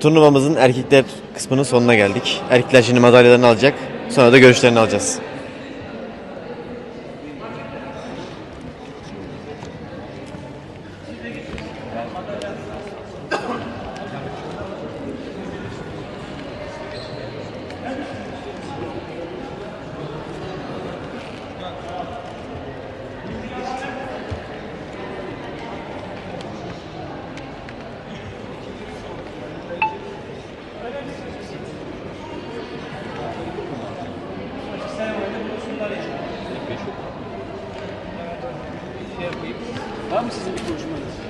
Turnuvamızın erkekler kısmının sonuna geldik. Erkekler şimdi madalyalarını alacak. Sonra da görüşlerini alacağız. Var mı sizin bir konuşmanız?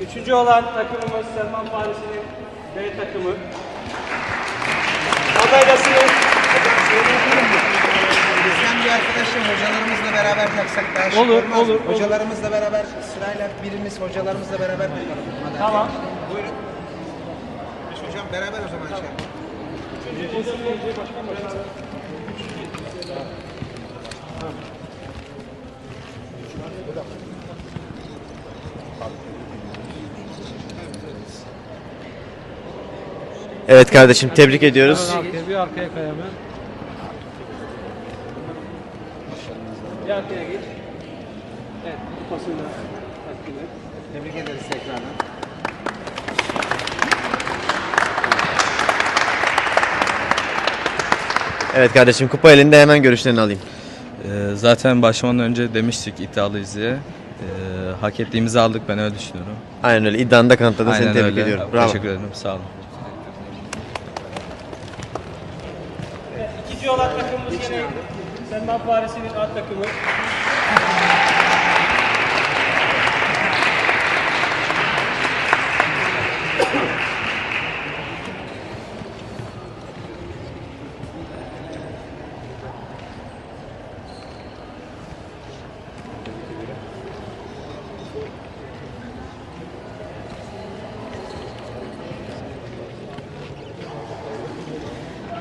Üçüncü olan takımımız Selman Farisi'nin B takımı. Madalyasını Bizden bir arkadaşım hocalarımızla beraber taksak daha şık Olur, olmaz. olur, olur. Hocalarımızla beraber sırayla birimiz hocalarımızla beraber takalım. Madalya. Tamam. Buyurun. Hocam beraber o zaman şey yapalım. Evet kardeşim tebrik ediyoruz. arkaya, bir arkaya kay hemen. Bir arkaya geç. Evet, takdim et. Tebrik ederiz tekrardan. Evet kardeşim kupa elinde hemen görüşlerini alayım. Ee, Zaten başlamadan önce demiştik iddialıyız diye. Ee, hak ettiğimizi aldık ben öyle düşünüyorum. Aynen öyle iddianı da kanıtladın seni tebrik öyle. ediyorum. Bravo. Teşekkür ederim sağ olun. İkinci olan takımımız yine Selman Farisi'nin A takımı.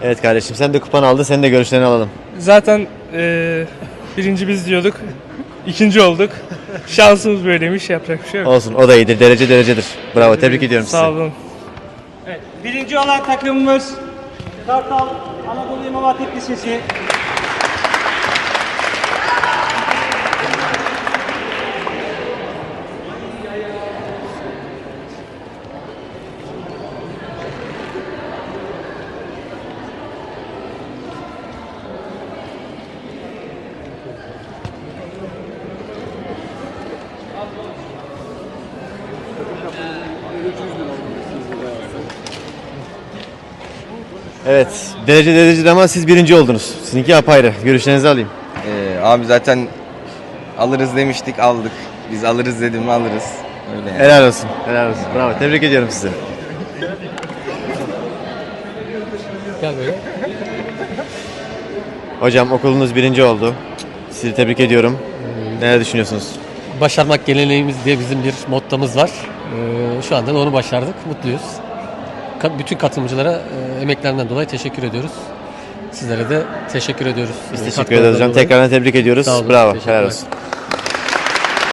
Evet kardeşim sen de kupanı aldın senin de görüşlerini alalım. Zaten eee, birinci biz diyorduk. İkinci olduk. Şansımız böyleymiş. Yapacak bir şey yok. Olsun o da iyidir derece derecedir. Bravo tebrik ediyorum sizi. Sağ olun. Evet, birinci olan takımımız Kartal Anadolu İmam Hatip Lisesi. Evet derece derecedir ama siz birinci oldunuz. Sizinki apayrı. Görüşlerinizi alayım. Ee, abi zaten alırız demiştik aldık. Biz alırız dedim alırız. Öyle yani. Helal olsun. Helal olsun. Bravo tebrik ediyorum sizi. Gel böyle. Hocam okulunuz birinci oldu. Sizi tebrik ediyorum. Neler düşünüyorsunuz? Başarmak geleneğimiz diye bizim bir mottomuz var. Ee, şu anda da onu başardık. Mutluyuz. Ka- bütün katılımcılara e, emeklerinden dolayı teşekkür ediyoruz. Sizlere de teşekkür ediyoruz. Biz Ee, teşekkür ederiz hocam. Tekrardan tebrik ediyoruz. Sağ olun, Bravo. teşekkürler. Helal olsun.